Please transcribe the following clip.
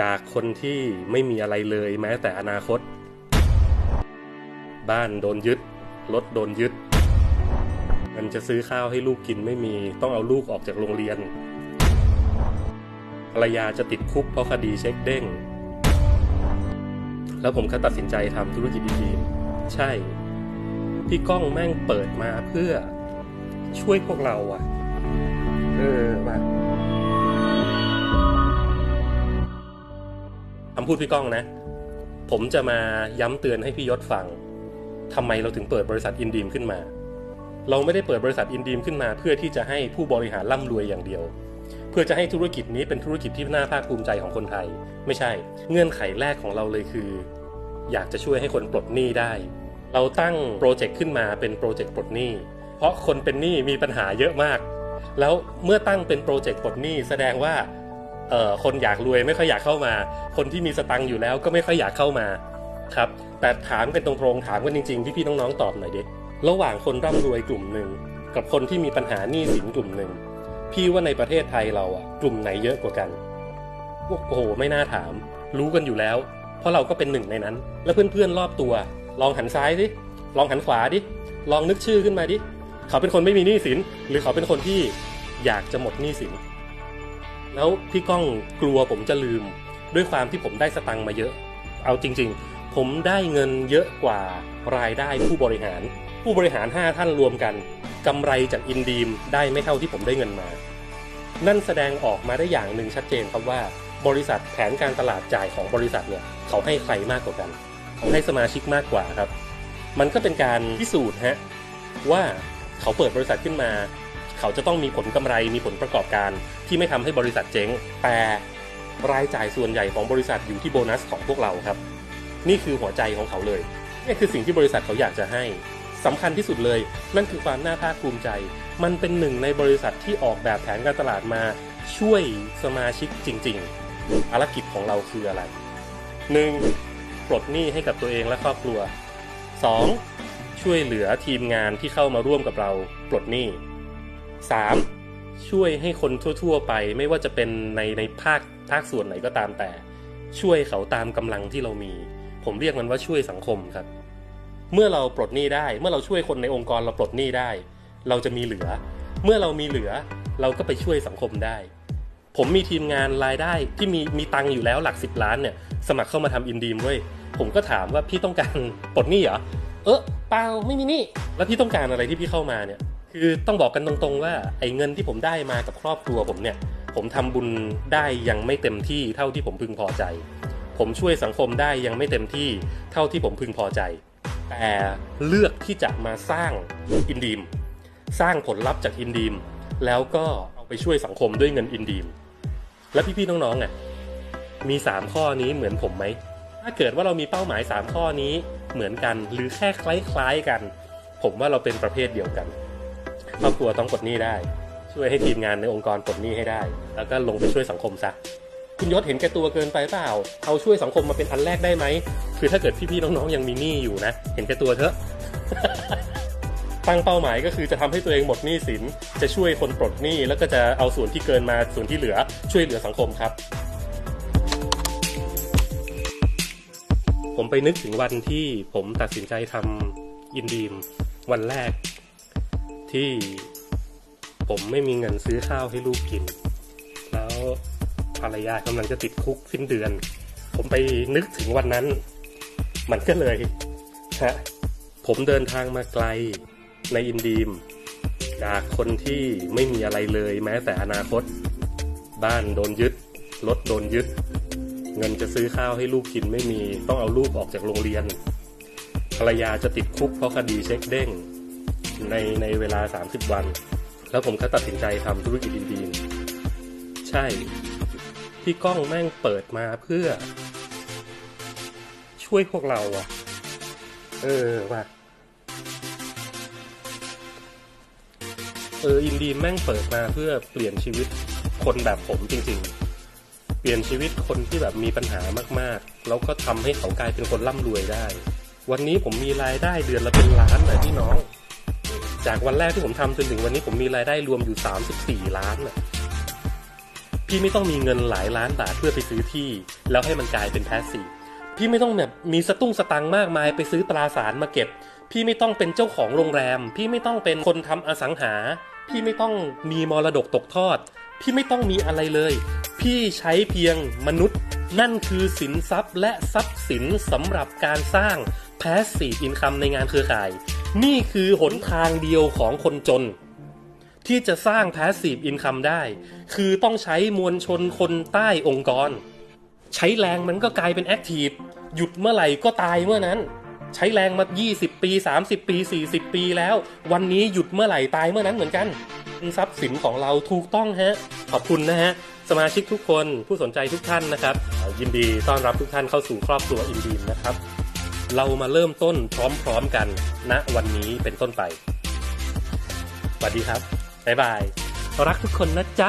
จากคนที่ไม่มีอะไรเลยแม้แต่อนาคต บ้านโดนยึด รถโดนยึดเงินจะซื้อข้าวให้ลูกกินไม่มี ต้องเอาลูกออกจากโรงเรียนภรรยาจะติดคุกเพราะคดีเช็คเด้ง แล้วผมก็ตัดสินใจทำธุรกิจดีๆใช่ พี่ก้องแม่งเปิดมาเพื่อช่วยพวกเราอะ เออมา คำพูดพี่ก้องนะ ผมจะมาย้ำเตือนให้พี่ยศฟังทำไมเราถึงเปิดบริษัทอินดีมขึ้นมา เราไม่ได้เปิดบริษัทอินดีมขึ้นมา เพื่อที่จะให้ผู้บริหารร่ำรวยอย่างเดียว เพื่อจะให้ธุรกิจนี้เป็นธุรกิจที่น่าภาคภูมิใจของคนไทย ไม่ใช่ เงื่อนไขแรกของเราเลยคือ อยากจะช่วยให้คนปลดหนี้ได้ เราตั้งโปรเจกต์ขึ้นมาเป็นโปรเจกต์ปลดหนี้ เพราะคนเป็นหนี้มีปัญหาเยอะมาก แล้วเมื่อตั้งเป็นโปรเจกต์ปลดหนี้แสดงว่า เอ่อคนอยากรวยไม่ค่อยอยากเข้ามา คนที่มีสตังค์อยู่แล้วก็ไม่ค่อยอยากเข้ามาครับแต่ถามกันตรงๆถามกันจริงๆพี่ๆน้องๆตอบหน่อยดิระหว่างคนร่ำรวยกลุ่มหนึ่งกับคนที่มีปัญหาหนี้สินกลุ่มหนึ่งพี่ว่าในประเทศไทยเราอะกลุ่มไหนเยอะกว่ากันโอ้โหไม่น่าถาม รู้กันอยู่แล้ว เพราะเราก็เป็นหนึ่งในนั้น แล้วเพื่อนๆรอบตัว ลองหันซ้ายดิลองหันขวาดิลองนึกชื่อขึ้นมาดิเขาเป็นคนไม่มีหนี้สิน หรือเขาเป็นคนที่อยากจะหมดหนี้สิน แล้วพี่ก้องกลัวผมจะลืม ด้วยความที่ผมได้สตังค์มาเยอะ เอาจริง ๆ ผมได้เงินเยอะกว่ารายได้ผู้บริหาร ผู้บริหาร 5 ท่านรวมกันกำไรจากอินดีมได้ไม่เท่าที่ผมได้เงินมา นั่นแสดงออกมาได้อย่างหนึ่งชัดเจนครับว่า บริษัทแผนการตลาดจ่ายของบริษัทเนี่ยเขาให้ใครมากกว่ากันเขาให้สมาชิกมากกว่าครับ มันก็เป็นการพิสูจน์ฮะว่าเขาเปิดบริษัทขึ้นมา เขาจะต้องมีผลกำไรมีผลประกอบการ ที่ไม่ทำให้บริษัทเจ๊ง แต่รายจ่ายส่วนใหญ่ของบริษัทอยู่ที่โบนัสของพวกเราครับ นี่คือหัวใจของเขาเลยนี่คือสิ่งที่บริษัทเขาอยากจะให้สำคัญที่สุดเลย นั่นคือความน่าภาคภูมิใจ มันเป็นหนึ่งในบริษัทที่ออกแบบแผนการตลาดมาช่วยสมาชิกจริง ๆ ภารกิจของเราคืออะไร 1. ปลดหนี้ให้กับตัวเองและครอบครัว 2. ช่วยเหลือทีมงานที่เข้ามาร่วมกับเราปลดหนี้ 3. ช่วยให้คนทั่ว ๆ ไปไม่ว่าจะเป็นในในภาคภาคส่วนไหนก็ตามแต่ ช่วยเขาตามกำลังที่เรามี ผมเรียกมันว่าช่วยสังคมครับ เมื่อเราปลดหนี้ได้เมื่อเราช่วยคนในองค์กรเราปลดหนี้ได้ เราจะมีเหลือ เมื่อเรามีเหลือเราก็ไปช่วยสังคมได้ ผมมีทีมงานรายได้ที่มีมีตังค์อยู่แล้วหลักสิบล้านเนี่ย สมัครเข้ามาทำอินดีมเว้ยผมก็ถามว่าพี่ต้องการปลดหนี้เหรอเออเปล่าไม่มีหนี้แล้วพี่ต้องการอะไรที่พี่เข้ามาเนี่ย คือต้องบอกกันตรงๆว่าไอ้เงินที่ผมได้มากับครอบครัวผมเนี่ย ผมทำบุญได้ยังไม่เต็มที่เท่าที่ผมพึงพอใจ ผมช่วยสังคมได้ยังไม่เต็มที่เท่าที่ผมพึงพอใจ แต่เลือกที่จะมาสร้างอินดีม สร้างผลลัพธ์จากอินดีม แล้วก็เอาไปช่วยสังคมด้วยเงินอินดีม แล้วพี่ๆน้องๆอะมี 3 ข้อนี้เหมือนผมไหม ถ้าเกิดว่าเรามีเป้าหมาย 3 ข้อนี้เหมือนกันหรือแค่คล้ายๆกัน ผมว่าเราเป็นประเภทเดียวกัน ครอบครัวต้องปลดหนี้ได้ ช่วยให้ทีมงานในองค์กรปลดหนี้ให้ได้ แล้วก็ลงไปช่วยสังคมซะคุณยศเห็นแก่ตัวเกินไปเปล่า เอาช่วยสังคมมาเป็นอันแรกได้ไหม คือถ้าเกิดพี่ๆน้องๆยังมีหนี้อยู่นะ เห็นแก่ตัวเถอะ ตั้งเป้าหมายก็คือจะทำให้ตัวเองหมดหนี้สิน จะช่วยคนปลดหนี้แล้วก็จะเอาส่วนที่เกินมาส่วนที่เหลือ ช่วยเหลือสังคมครับ ผมไปนึกถึงวันที่ผมตัดสินใจทำอินดีมวันแรก ที่ผมไม่มีเงินซื้อข้าวให้ลูกกิน แล้วภรรยากำลังจะติดคุกสิ้นเดือน ผมไปนึกถึงวันนั้น มันก็เลยฮะผมเดินทางมาไกลในอินดีม จากคนที่ไม่มีอะไรเลยแม้แต่อนาคต บ้านโดนยึด รถโดนยึด เงินจะซื้อข้าวให้ลูกกินไม่มี ต้องเอาลูกออกจากโรงเรียน ภรรยาจะติดคุกเพราะคดีเช็คเด้ง ในในเวลา 30 วัน แล้วผมก็ตัดสินใจทำธุรกิจอินดีมใช่พี่ก้องแม่งเปิดมาเพื่อ ช่วยพวกเราอะเออว่ะเอออินดีแม่งเปิดมาเพื่อเปลี่ยนชีวิตคนแบบผมจริง ๆ เปลี่ยนชีวิตคนที่แบบมีปัญหามากๆ แล้วก็ทำให้เขากลายเป็นคนร่ำรวยได้ วันนี้ผมมีรายได้เดือนละเป็นล้านนะพี่น้อง จากวันแรกที่ผมทำจนถึงวันนี้ผมมีรายได้รวมอยู่ 34 ล้านน่ะพี่ไม่ต้องมีเงินหลายล้านบาทเพื่อไปซื้อที่ แล้วให้มันกลายเป็นแพสซีฟพี่ไม่ต้องแบบมีสตุ้งสตังมากมายไปซื้อตราสารมาเก็บ พี่ไม่ต้องเป็นเจ้าของโรงแรม พี่ไม่ต้องเป็นคนทำอสังหา พี่ไม่ต้องมีมรดกตกทอด พี่ไม่ต้องมีอะไรเลย พี่ใช้เพียงมนุษย์ นั่นคือสินทรัพย์และทรัพย์สินสำหรับการสร้าง passive income ในงานเครือข่าย นี่คือหนทางเดียวของคนจน ที่จะสร้าง passive income ได้ คือต้องใช้มวลชนคนใต้องค์กร ใช้แรงมันก็กลายเป็นแอคทีฟหยุดเมื่อไหร่ก็ตายเมื่อนั้น ใช้แรงมา 20 ปี 30 ปี 40 ปีแล้ว วันนี้หยุดเมื่อไหร่ตายเมื่อนั้นเหมือนกันทรัพย์สินของเราถูกต้องฮะ ขอบคุณนะฮะ สมาชิกทุกคนผู้สนใจทุกท่านนะครับ ยินดีต้อนรับทุกท่านเข้าสู่ครอบครัวอินดีมนะครับ เรามาเริ่มต้นพร้อมๆกันณวันนี้เป็นต้นไป สวัสดีครับ บ๊ายบาย รักทุกคนนะจ๊ะ